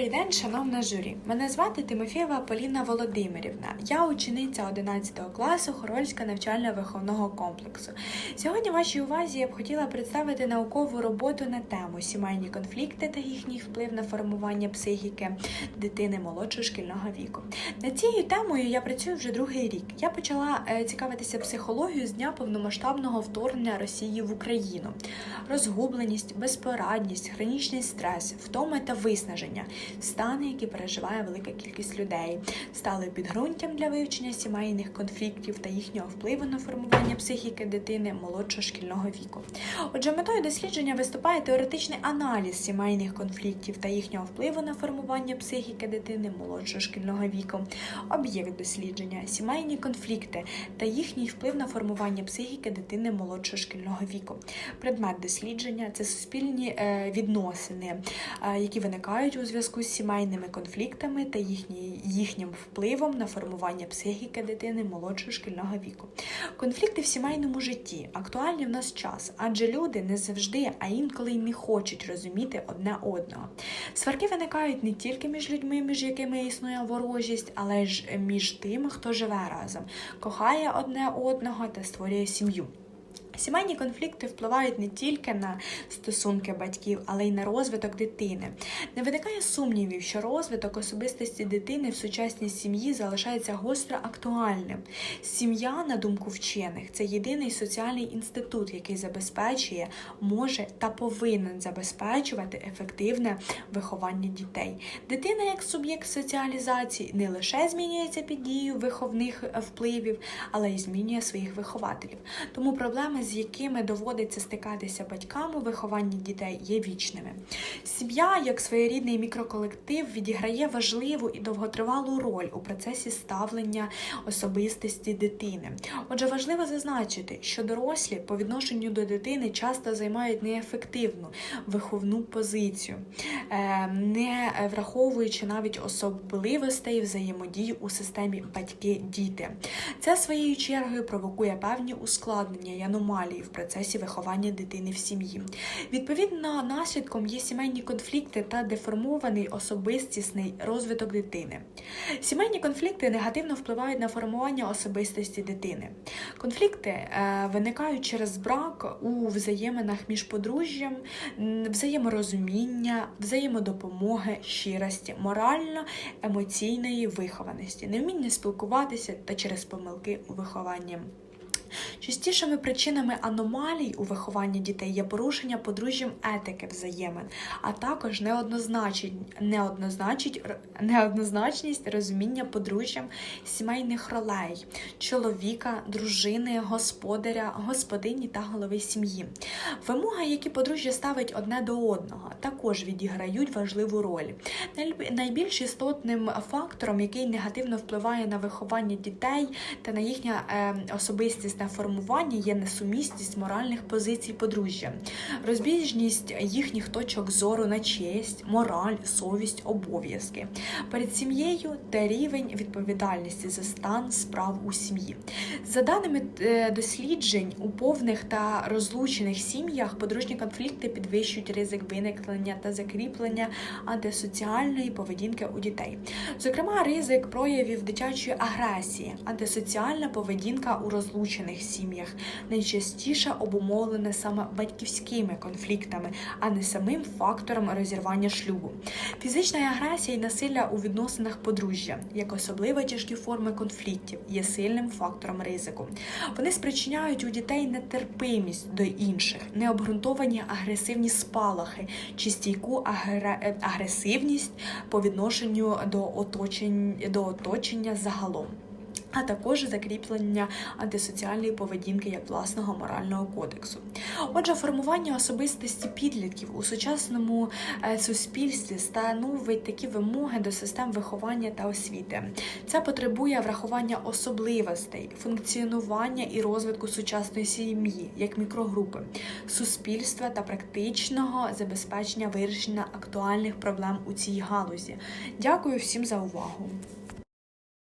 Добрий день, шановна журі. Мене звати Тимофєва Поліна Володимирівна. Я учениця 11 класу Хорольська навчально-виховного комплексу. Сьогодні вашій увазі я б хотіла представити наукову роботу на тему сімейні конфлікти та їхній вплив на формування психіки дитини молодшого шкільного віку. Над цією темою я працюю вже другий рік. Я почала е, цікавитися психологією з дня повномасштабного вторгнення Росії в Україну. Розгубленість, безпорадність, хронічний стрес, втома та виснаження стани, які переживає велика кількість людей, стали підґрунтям для вивчення сімейних конфліктів та їхнього впливу на формування психіки дитини молодшого шкільного віку. Отже, метою дослідження виступає теоретичний аналіз сімейних конфліктів та їхнього впливу на формування психіки дитини молодшого шкільного віку, об'єкт дослідження, сімейні конфлікти та їхній вплив на формування психіки дитини молодшого шкільного віку. Предмет дослідження це суспільні е, відносини, е, які виникають у зв'язку з сімейними конфліктами та їхні, їхнім впливом на формування психіки дитини молодшого шкільного віку. Конфлікти в сімейному житті актуальні в нас час, адже люди не завжди, а інколи й не хочуть розуміти одне одного. Сварки виникають не тільки між людьми, між якими існує ворожість, але ж між тими, хто живе разом, кохає одне одного та створює сім'ю. Сімейні конфлікти впливають не тільки на стосунки батьків, але й на розвиток дитини. Не виникає сумнівів, що розвиток особистості дитини в сучасній сім'ї залишається гостро актуальним. Сім'я, на думку вчених, це єдиний соціальний інститут, який забезпечує, може та повинен забезпечувати ефективне виховання дітей. Дитина як суб'єкт соціалізації не лише змінюється під дією виховних впливів, але й змінює своїх вихователів. Тому проблеми з якими доводиться стикатися батькам у вихованні дітей, є вічними. Сім'я, як своєрідний мікроколектив, відіграє важливу і довготривалу роль у процесі ставлення особистості дитини. Отже, важливо зазначити, що дорослі по відношенню до дитини часто займають неефективну виховну позицію, е, не враховуючи навіть особливостей взаємодії у системі батьки-діти. Це своєю чергою провокує певні ускладнення і аномалії в процесі виховання дитини в сім'ї. Відповідно, наслідком є сімейні конфлікти та деформований особистісний розвиток дитини. Сімейні конфлікти негативно впливають на формування особистості дитини. Конфлікти е, виникають через брак у взаєминах між подружжям, взаєморозуміння, взаємодопомоги, щирості, морально-емоційної вихованості, невміння спілкуватися та через помилки у вихованні. Частішими причинами аномалій у вихованні дітей є порушення подружжям етики взаємин, а також неоднозначність розуміння подружжям сімейних ролей чоловіка, дружини, господаря, господині та голови сім'ї. Вимоги, які подружжя ставить одне до одного, також відіграють важливу роль. Найбільш істотним фактором, який негативно впливає на виховання дітей та на їхнє е, особистісне формування є несумісність моральних позицій подружжя, розбіжність їхніх точок зору на честь, мораль, совість, обов'язки перед сім'єю та рівень відповідальності за стан справ у сім'ї. За даними е, досліджень, у повних та розлучених сім'ях подружні конфлікти підвищують ризик виникнення та закріплення антисоціальної поведінки у дітей. Зокрема, ризик проявів дитячої агресії, антисоціальна поведінка у розлучених сім'ях найчастіше обумовлене саме батьківськими конфліктами, а не самим фактором розірвання шлюбу. Фізична агресія і насилля у відносинах подружжя, як особливо тяжкі форми конфліктів, є сильним фактором ризику. Вони спричиняють у дітей нетерпимість до інших, необґрунтовані агресивні спалахи чи стійку агресивність по відношенню до оточення, до оточення загалом а також закріплення антисоціальної поведінки як власного морального кодексу. Отже, формування особистості підлітків у сучасному е, суспільстві становить такі вимоги до систем виховання та освіти. Це потребує врахування особливостей, функціонування і розвитку сучасної сім'ї як мікрогрупи, суспільства та практичного забезпечення вирішення актуальних проблем у цій галузі. Дякую всім за увагу.